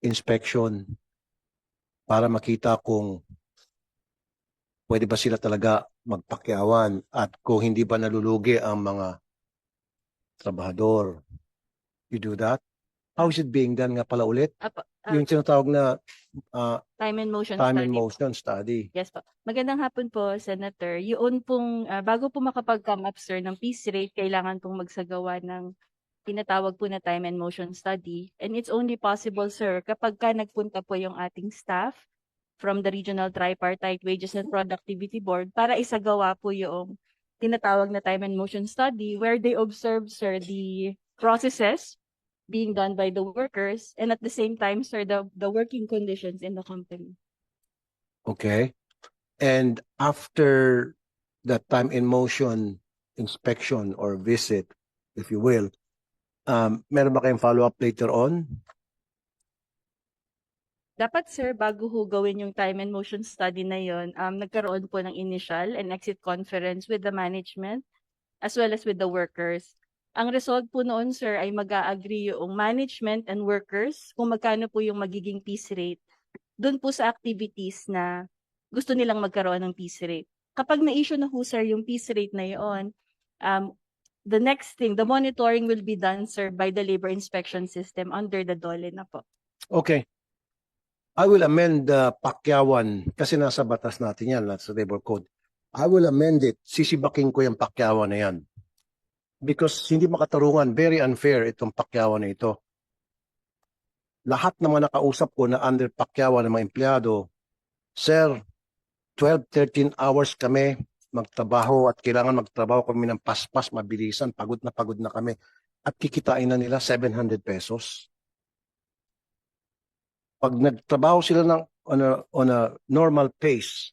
inspection para makita kung pwede ba sila talaga magpakyawan at kung hindi ba nalulugi ang mga trabahador. You do that? How is it being done nga pala ulit? Apa, ah, Yung tinatawag na ah, time and motion time and study po. motion study. Yes po. Magandang hapon po, Senator. Yun pong, ah, bago po makapag-come up, sir, ng peace rate, kailangan pong magsagawa ng tinatawag po na time and motion study. And it's only possible, sir, kapag ka nagpunta po yung ating staff from the Regional Tripartite Wages and Productivity Board para isagawa po yung tinatawag na time and motion study where they observe, sir, the processes being done by the workers and at the same time, sir, the, the working conditions in the company. Okay. And after that time in motion inspection or visit, if you will, um, meron ba kayong follow-up later on? Dapat sir, bago ho gawin yung time and motion study na yon, um, nagkaroon po ng initial and exit conference with the management as well as with the workers. Ang result po noon sir ay mag-agree yung management and workers kung magkano po yung magiging piece rate doon po sa activities na gusto nilang magkaroon ng piece rate. Kapag na-issue na ho sir yung piece rate na yon, um, the next thing, the monitoring will be done sir by the labor inspection system under the DOLE na po. Okay. I will amend the pakyawan kasi nasa batas natin yan, nasa labor code. I will amend it. Sisibaking ko yung pakyawan na yan. Because hindi makatarungan, very unfair itong pakyawan na ito. Lahat ng mga nakausap ko na under pakyawan ng mga empleyado, Sir, 12, 13 hours kami magtrabaho at kailangan magtrabaho kami ng paspas, mabilisan, pagod na pagod na kami. At kikitain na nila 700 pesos pag nagtrabaho sila ng on a, on a normal pace,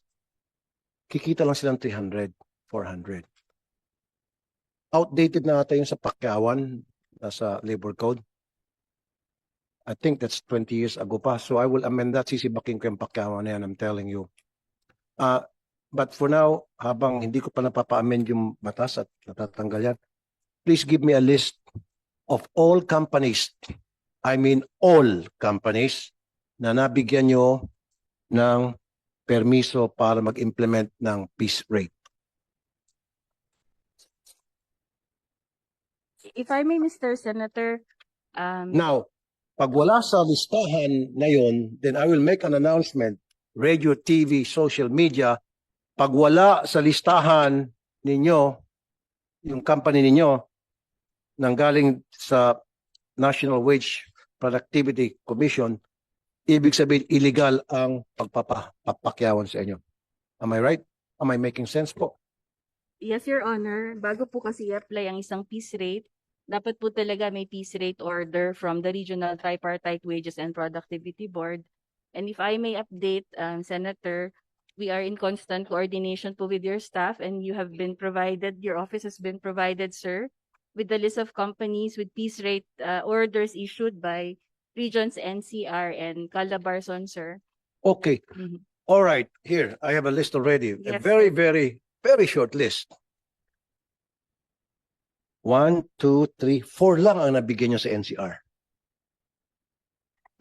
kikita lang silang 300, 400. Outdated na ata yung sa pakyawan, nasa labor code. I think that's 20 years ago pa. So I will amend that. Sisibaking ko yung pakyawan na yan, I'm telling you. Uh, but for now, habang hindi ko pa napapa-amend yung batas at natatanggal yan, please give me a list of all companies, I mean all companies, na nabigyan nyo ng permiso para mag-implement ng peace rate. If I may, Mr. Senator, um, Now, pag wala sa listahan na yon, then I will make an announcement, radio, TV, social media, pag wala sa listahan ninyo, yung company ninyo, nang galing sa National Wage Productivity Commission, ibig sabihin illegal ang pagpapakyawan sa inyo. Am I right? Am I making sense po? yes, Your Honor, bago po kasi i-apply ang isang piece rate, dapat po talaga may piece rate order from the Regional Tripartite Wages and Productivity Board. And if I may update, um, Senator, we are in constant coordination with your staff and you have been provided, your office has been provided, sir, with the list of companies with piece rate uh, orders issued by Regions NCR and Calabarzon, sir. Okay. Mhm. All right. Here, I have a list already. A Yes, very, very, very short list. One, two, three, four lang ang nabigyan nyo sa NCR.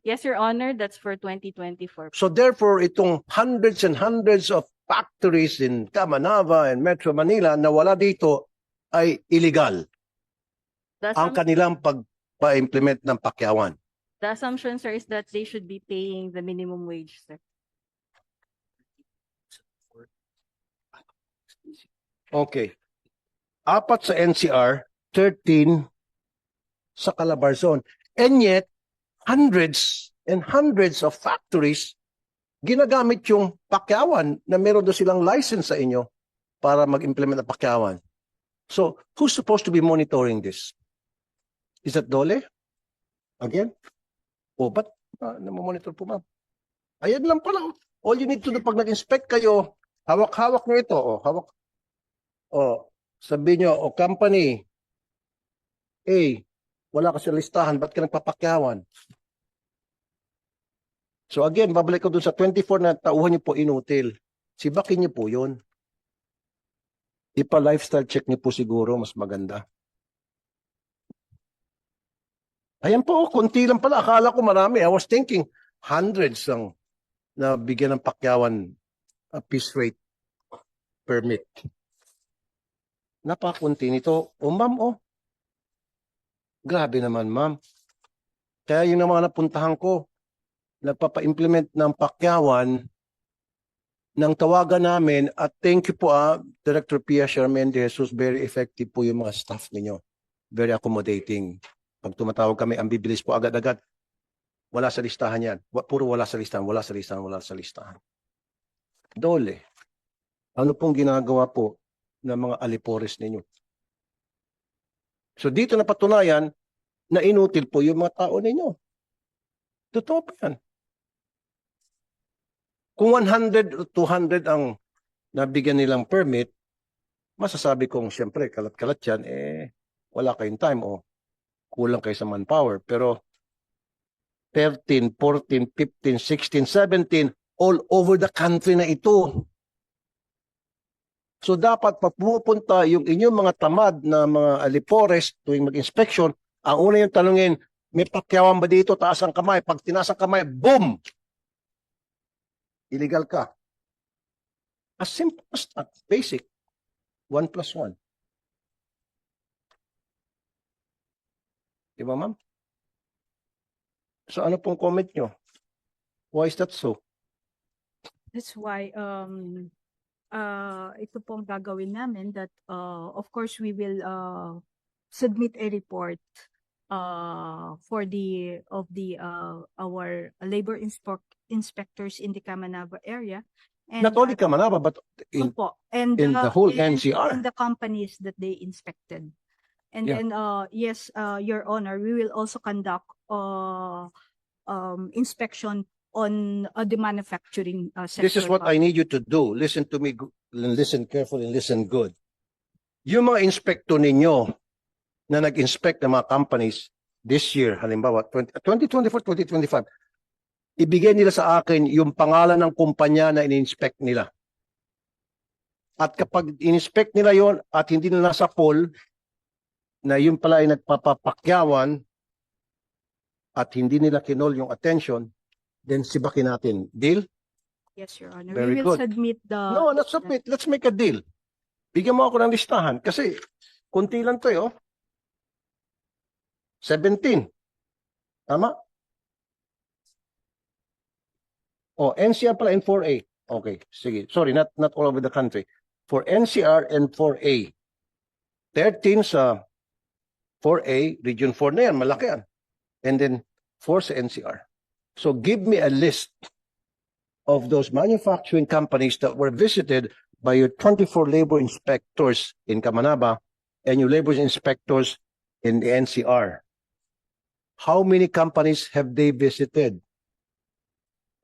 Yes, Your Honor, that's for 2024. So therefore, itong hundreds and hundreds of factories in Camanava and Metro Manila na wala dito ay illegal The ang assump- kanilang pagpa-implement ng pakyawan. The assumption, sir, is that they should be paying the minimum wage, sir. Okay. Apat sa NCR, 13 sa Calabarzon. And yet, hundreds and hundreds of factories ginagamit yung pakyawan na meron doon silang license sa inyo para mag-implement ng pakyawan. So, who's supposed to be monitoring this? Is that Dole? Again? O, ba't uh, namamonitor po ma'am? Ayan lang pala. All you need to do pag nag-inspect kayo, hawak-hawak nyo ito. O, hawak. O, sabi nyo, o company, A, wala ka sa listahan, ba't ka nagpapakyawan? So again, babalik ko dun sa 24 na tauhan niyo po inutil. Sibakin niyo po yun. Ipa-lifestyle check niyo po siguro, mas maganda. Ayan po, konti lang pala. Akala ko marami. I was thinking hundreds ang na bigyan ng pakyawan a piece rate permit. Napakunti nito. O ma'am, oh. Grabe naman, ma'am. Kaya yung mga napuntahan ko, nagpapa-implement ng pakyawan ng tawagan namin at thank you po ah, Director Pia Sherman de Jesus, very effective po yung mga staff ninyo. Very accommodating. Pag tumatawag kami, ang bibilis po agad-agad. Wala sa listahan yan. Puro wala sa listahan, wala sa listahan, wala sa listahan. Dole. Ano pong ginagawa po ng mga alipores ninyo? So dito napatunayan na inutil po yung mga tao ninyo. Totoo po yan. Kung 100 o 200 ang nabigyan nilang permit, masasabi kong siyempre kalat-kalat yan, eh wala kayong time o kulang kayo sa manpower. Pero 13, 14, 15, 16, 17, all over the country na ito. So dapat pag pumupunta yung inyong mga tamad na mga alipores tuwing mag-inspection, ang una yung tanungin, may pakyawan ba dito? Taas ang kamay. Pag tinaas ang kamay, boom! Illegal ka. As simple as that. Basic. One plus one. Di ma'am? So ano pong comment nyo? Why is that so? That's why um uh ito pong gagawin namin that uh of course we will uh submit a report uh for the of the uh our labor inspec inspectors in the Kamanava area and Not only uh, Kamanaba, but in, Opo, and in the whole and- NCR. and the companies that they inspected. And Yeah. then uh yes, uh your honor, we will also conduct uh um inspection on uh, the manufacturing uh, sector. this is what. I need you to do. Listen to me, listen carefully, and listen good. Yung mga inspector ninyo na nag-inspect ng mga companies this year, halimbawa 20, 2024, 2025, ibigay nila sa akin yung pangalan ng kumpanya na in-inspect nila. At kapag in-inspect nila yon at hindi nila nasa poll, na yun pala ay nagpapapakyawan at hindi nila kinol yung attention, then sibakin natin. Deal? Yes, your honor. Very We will good. submit the No, let's submit. Let's make a deal. Bigyan mo ako ng listahan kasi kunti lang to eh, oh. 17. Tama? Oh, NCR pala and 4A. Okay, sige. Sorry, not not all over the country. For NCR and 4A. 13 sa 4A, Region 4 na yan, malaki yan. And then 4 sa NCR. So give me a list of those manufacturing companies that were visited by your 24 labor inspectors in Kamanaba and your labor inspectors in the NCR. How many companies have they visited?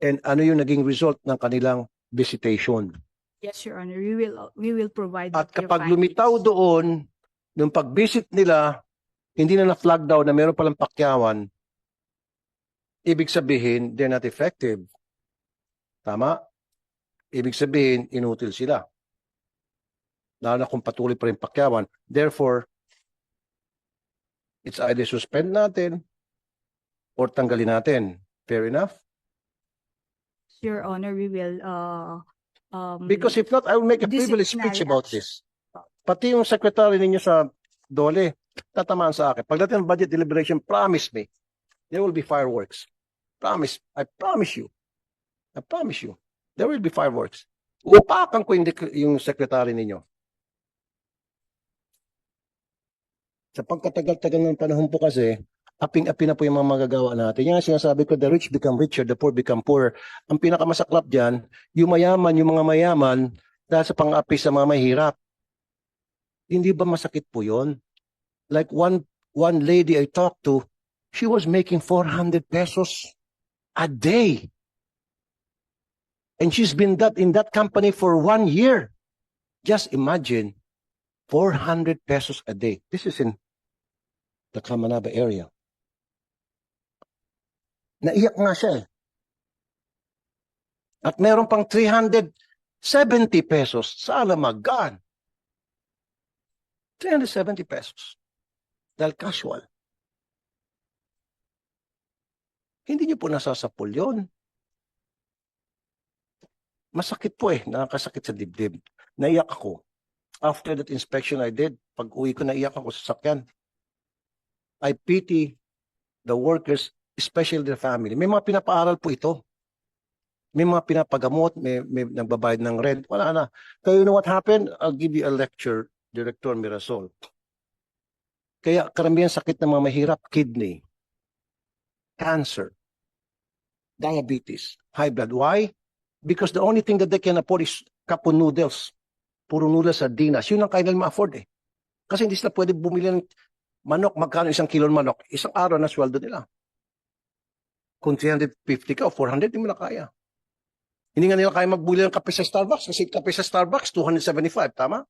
And ano yung naging result ng kanilang visitation? Yes, your honor. We will we will provide At with your kapag lumitaw doon, nung pag-visit nila, hindi na na-flag down na meron palang pakyawan, ibig sabihin, they're not effective. Tama? Ibig sabihin, inutil sila. Lalo na kung patuloy pa rin pakyawan. Therefore, it's either suspend natin or tanggalin natin. Fair enough? Your honor, we will uh um Because if not, I will make a privileged disciplinary speech about this. Pati yung secretary ninyo sa Dole, tatamaan sa akin. Pagdating ng budget deliberation, promise me, there will be fireworks. Promise. I promise you. I promise you. There will be fireworks. Upakan ko yung, yung secretary ninyo. Sa pagkatagal-tagal ng panahon po kasi, aping-api na po yung mga magagawa natin. Yan ang sinasabi ko, the rich become richer, the poor become poorer. Ang pinakamasaklap dyan, yung mayaman, yung mga mayaman, dahil sa pang-api sa mga mahirap. Hindi ba masakit po yon? Like one one lady I talked to, she was making 400 pesos a day. And she's been that in that company for one year. Just imagine, 400 pesos a day. This is in the Kamanaba area. Naiyak nga siya eh. At meron pang 370 pesos sa Alamagan. 370 pesos. Dahil casual. Hindi niyo po nasasapul yun. Masakit po eh, nakakasakit sa dibdib. Naiyak ako. After that inspection I did, pag uwi ko naiyak ako sa sakyan. I pity the workers, especially the family. May mga pinapaaral po ito. May mga pinapagamot, may, may nagbabayad ng rent. Wala na. Kaya you know what happened? I'll give you a lecture, Director Mirasol. Kaya karamihan sakit ng mga mahirap, kidney, cancer, diabetes, high blood. Why? Because the only thing that they can afford is of noodles. Puro noodles, sardinas. Yun ang kailan ma-afford eh. Kasi hindi sila pwede bumili ng manok. Magkano isang kilo ng manok? Isang araw na sweldo nila. Kung 350 ka o 400, hindi mo na kaya. Hindi nga nila kaya magbuli ng kape sa Starbucks kasi kape sa Starbucks, 275, tama?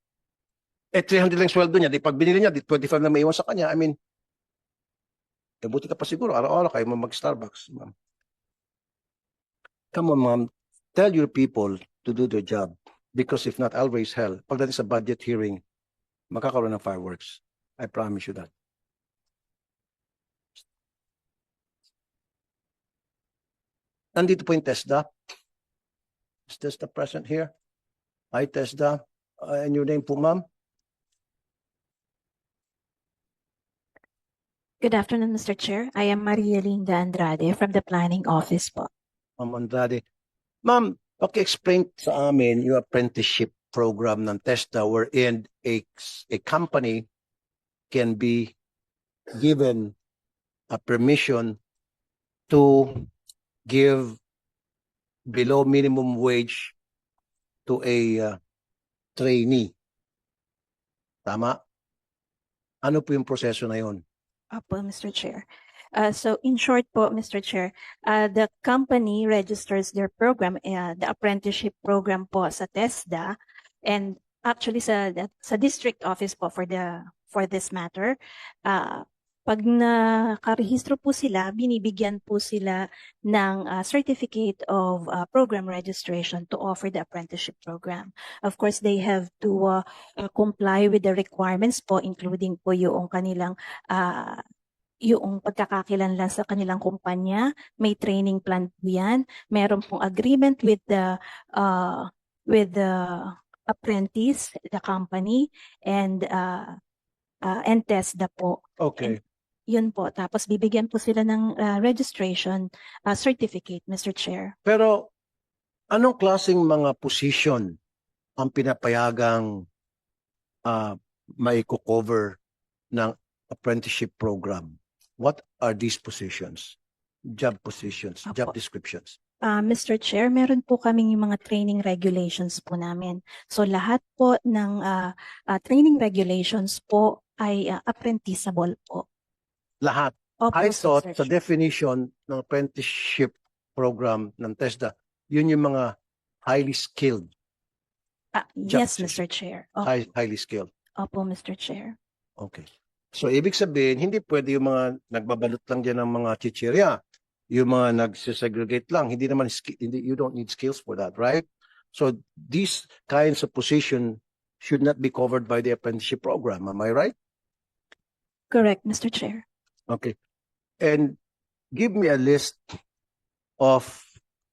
Eh, 300 lang sweldo niya. Di pag binili niya, di 25 na may iwan sa kanya. I mean, eh, buti ka pa siguro. Araw-araw kayo mag-Starbucks, ma'am. Come on, ma'am. Tell your people to do their job. Because if not, I'll raise hell. Pagdating sa budget hearing, magkakaroon ng fireworks. I promise you that. Nandito po yung TESDA. Is TESDA present here? Hi, TESDA. Uh, and your name po, ma'am? Good afternoon, Mr. Chair. I am Maria Linda Andrade from the Planning Office po. Ma'am Andrade. Ma'am, paki-explain sa amin yung apprenticeship program ng TESDA wherein a, a company can be given a permission to give below minimum wage to a uh, trainee. Tama? Ano po yung proseso na yun? Opo, Mr. Chair. Uh, so in short po, Mr. Chair, uh, the company registers their program, uh, the apprenticeship program po sa TESDA and actually sa sa district office po for the for this matter. Uh, pag nakarehistro po sila, binibigyan po sila ng uh, certificate of uh, program registration to offer the apprenticeship program. Of course, they have to uh, uh, comply with the requirements po, including po yung kanilang uh, yung pagkakakilanlan sa kanilang kumpanya, may training plan po yan, meron pong agreement with the uh, with the apprentice, the company, and uh, uh, and TESDA po. Okay. Yun po. Tapos bibigyan po sila ng uh, registration uh, certificate, Mr. Chair. Pero anong klaseng mga position ang pinapayagang uh, maiko-cover ng apprenticeship program? What are these positions? Job positions, job Apo. descriptions. Uh, Mr. Chair, meron po kaming yung mga training regulations po namin. So lahat po ng uh, uh, training regulations po ay uh, apprenticeable po. Lahat. Opo, I Sir thought Chair. sa definition ng apprenticeship program ng TESDA, yun yung mga highly skilled, Ah, yes. Mr. Chair. Opo, high, highly skilled. opo, Mr. Chair. Okay. So, ibig sabihin, hindi pwede yung mga nagbabalot lang dyan ng mga chichirya. Yung mga nagsisegregate lang. Hindi naman, ski- hindi, you don't need skills for that, right? So, these kinds of position should not be covered by the apprenticeship program. Am I right? Correct, Mr. Chair. Okay. And give me a list of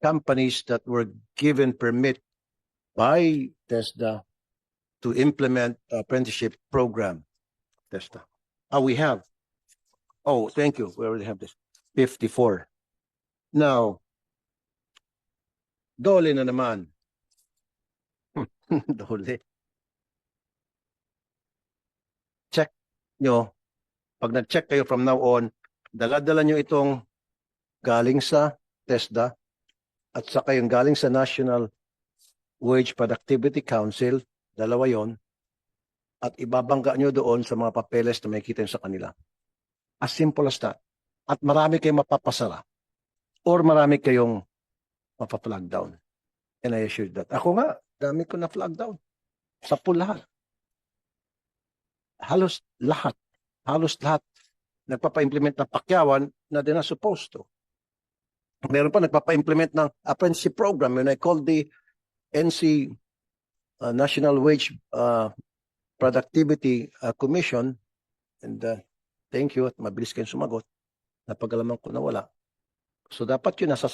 companies that were given permit by TESDA to implement apprenticeship program. TESDA. Ah, we have. Oh, thank you. We already have this. Fifty-four. Now, dole na naman. dole. Check nyo pag nag-check kayo from now on, dala-dala nyo itong galing sa TESDA at saka yung galing sa National Wage Productivity Council, dalawa yon at ibabangga nyo doon sa mga papeles na may kita sa kanila. As simple as that. At marami kayong mapapasara or marami kayong mapaplag down. And I assure that. Ako nga, dami ko na flag down. Sa lahat. Halos lahat halos lahat nagpapa-implement ng pakyawan na they're not supposed to. Meron pa nagpapa-implement ng apprenticeship program when I called the NC uh, National Wage uh, Productivity uh, Commission and uh, thank you at mabilis kayong sumagot. Napagalaman ko na wala. So dapat yun nasa